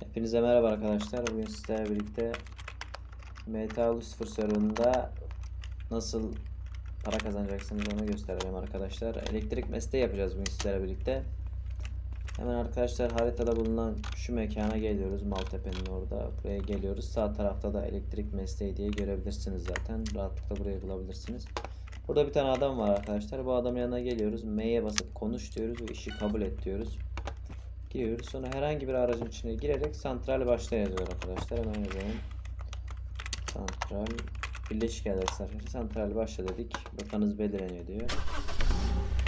Hepinize merhaba arkadaşlar. Bugün sizlerle birlikte MTA Lucifer serverında nasıl para kazanacaksınız onu göstereceğim arkadaşlar. Elektrik mesleği yapacağız bugün sizlerle birlikte. Hemen arkadaşlar haritada bulunan şu mekana geliyoruz. Maltepe'nin orada. Buraya geliyoruz. Sağ tarafta da elektrik mesleği diye görebilirsiniz zaten. Rahatlıkla burayı bulabilirsiniz. Burada bir tane adam var arkadaşlar. Bu adamın yanına geliyoruz. M'ye basıp konuş diyoruz ve işi kabul et diyoruz. Giriyoruz. Sonra herhangi bir aracın içine girerek santral başla yazıyor arkadaşlar. Hemen yazalım. Santral Birleşik Adresler. Santral başla dedik. Rotanız belirleniyor diyor.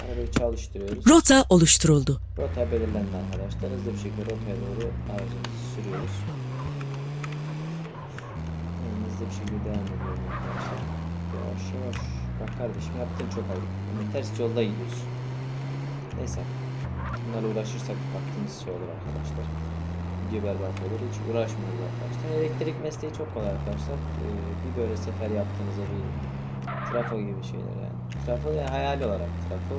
Arabayı çalıştırıyoruz. Rota oluşturuldu. Rota belirlendi arkadaşlar. Hızlı bir şekilde rotaya doğru aracımızı sürüyoruz. Yani hızlı bir şekilde devam ediyorum arkadaşlar. Yavaş yavaş. Bak kardeşim yaptığın çok ayıp. Yani ters yolda gidiyorsun. Neyse. Bunlarla uğraşırsak vaktimiz şey olur arkadaşlar. Berbat olur. Hiç uğraşmıyoruz arkadaşlar. Elektrik mesleği çok kolay arkadaşlar. Ee, bir böyle sefer yaptığınızda bir trafo gibi şeyler yani. Trafo yani hayali olarak trafo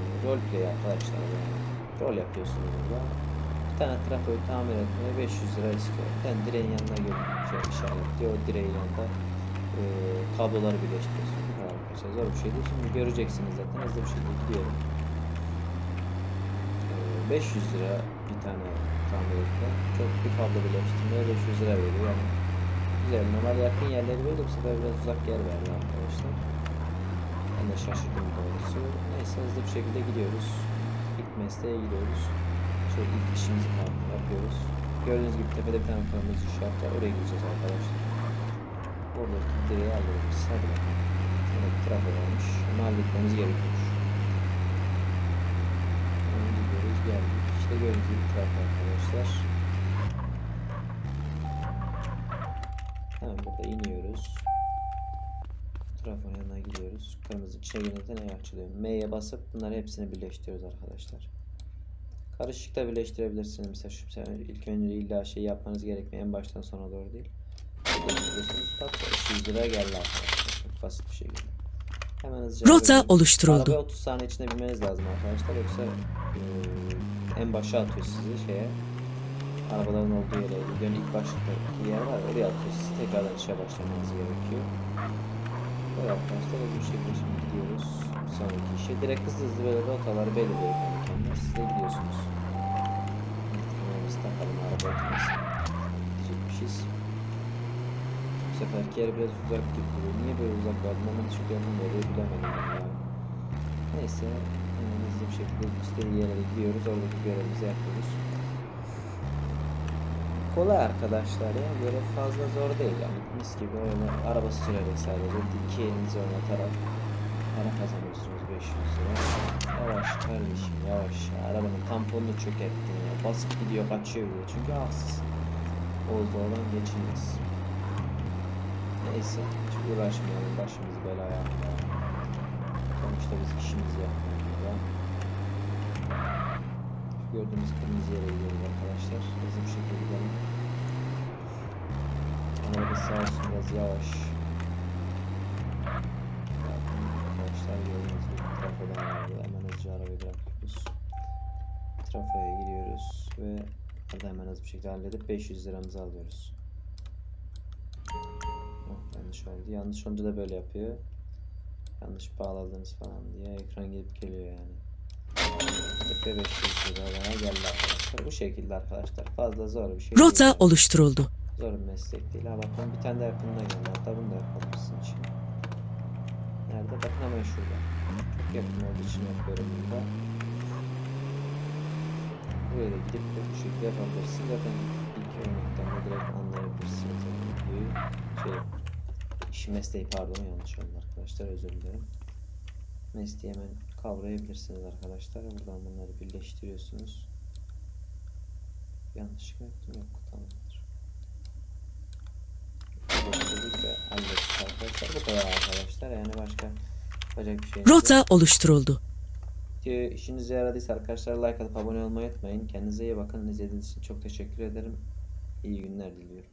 e, rol arkadaşlar yani. Rol yapıyorsunuz burada. Bir tane trafoyu tamir etmeye 500 lira istiyor. Ben direğin yanına gelip şey işaretliyor. O direğin yanında e, kabloları arkadaşlar. Zor bir şey değil. Şimdi göreceksiniz zaten. Hızlı bir şekilde gidiyorum. E, 500 lira bir tane tamir etme. Çok bir kablo birleştirmeye 500 lira veriyor. Yani güzel. Normal yakın yerleri böyle bu sefer biraz uzak yer verdi arkadaşlar. Ben de şaşırdım doğrusu. Neyse hızlı bir şekilde gidiyoruz. İlk mesleğe gidiyoruz. Şöyle ilk işimizi yapıyoruz. Gördüğünüz gibi tepede bir tane kırmızı işaret var. Oraya gideceğiz arkadaşlar. Oradaki direği alıyoruz. Hadi bakalım. Trafo varmış. Onu halletmemiz gerekiyormuş. Onu gidiyoruz geldik. İşte gördüğünüz trafo arkadaşlar. Hemen burada iniyoruz. Trafonun yanına gidiyoruz. Kırmızı içine girince ne açılıyor? M'ye basıp bunları hepsini birleştiriyoruz arkadaşlar. Karışık da birleştirebilirsiniz. Mesela şu mesela ilk önce illa şey yapmanız gerekmiyor. En baştan sona doğru değil. Tak 200 lira geldi arkadaşlar. Çok basit bir şekilde. Hemen hızlıca Rota oluşturuldu. Arabaya 30 saniye içinde binmeniz lazım arkadaşlar. Yoksa eee, en başa atıyor sizi şeye. Arabaların olduğu yere, videonun ilk başlıktaki yer var. ya, Oraya atıyor. Siz tekrardan işe başlamanız gerekiyor. Böyle arkadaşlar bir şekilde şimdi gidiyoruz. Bir sonraki işe. Direkt hızlı hızlı böyle rotaları belirliyor kendi kendine. Siz de gidiyorsunuz. Biz takalım araba oturmasın. Diyecekmişiz. Bu seferki yer biraz uzak gibi. Niye böyle uzak verdim çok yakın veriyor bilemedim ya. Neyse. Hızlı bir şekilde istediği yere gidiyoruz. Oradaki görevimizi yapıyoruz. Kolay arkadaşlar ya. Böyle fazla zor değil yani. Mis gibi öyle araba sürerek sadece iki elinizi oynatarak para kazanıyorsunuz 500 lira. Yavaş kardeşim yavaş. ya. Arabanın tamponunu çökerttin ya. Basıp gidiyor kaçıyor diye. Çünkü haksız. Oğuzda olan geçilmez. Neyse. Hiç uğraşmayalım. Başımızı belaya. Sonuçta biz işimizi yapmıyoruz burada. Gördüğünüz kırmızı yere gidiyoruz arkadaşlar. Hızlı bir şekilde gidelim. Araba sağ olsun biraz yavaş. Zaten arkadaşlar gördüğünüz gibi trafodan vardı. Hemen hızlıca arabayı bırakıyoruz. Trafoya giriyoruz ve orada hemen hızlı bir şekilde halledip 500 liramızı alıyoruz. Oh, yanlış oldu. Yanlış olunca da böyle yapıyor. Yanlış bağladınız falan diye ekran gelip geliyor yani. Tepe 500 lira bana geldi arkadaşlar. Bu şekilde arkadaşlar. Fazla zor bir şey Rota değil. oluşturuldu. Zor bir meslek değil. Ha bakın bir tane de yakınına geldi. Hatta bunu da yapalım sizin için. Nerede? Bakın hemen şurada. Çok yakın olduğu için yapıyorum burada. Buraya da gidip de bu şekilde yapabilirsiniz. Zaten ilk örnekten de direkt anlayabilirsiniz. Yani videoyu. Şey, iş mesleği pardon yanlış oldu arkadaşlar özür dilerim. Mesleği hemen kavrayabilirsiniz arkadaşlar. Buradan bunları birleştiriyorsunuz. Yanlış mı yaptım? Yok tamamdır. Birleştirdik ve hallettik arkadaşlar. Bu kadar arkadaşlar. Yani başka yapacak bir şey yok. Rota oluşturuldu. Video işinize yaradıysa arkadaşlar like atıp abone olmayı unutmayın. Kendinize iyi bakın. İzlediğiniz için çok teşekkür ederim. İyi günler diliyorum.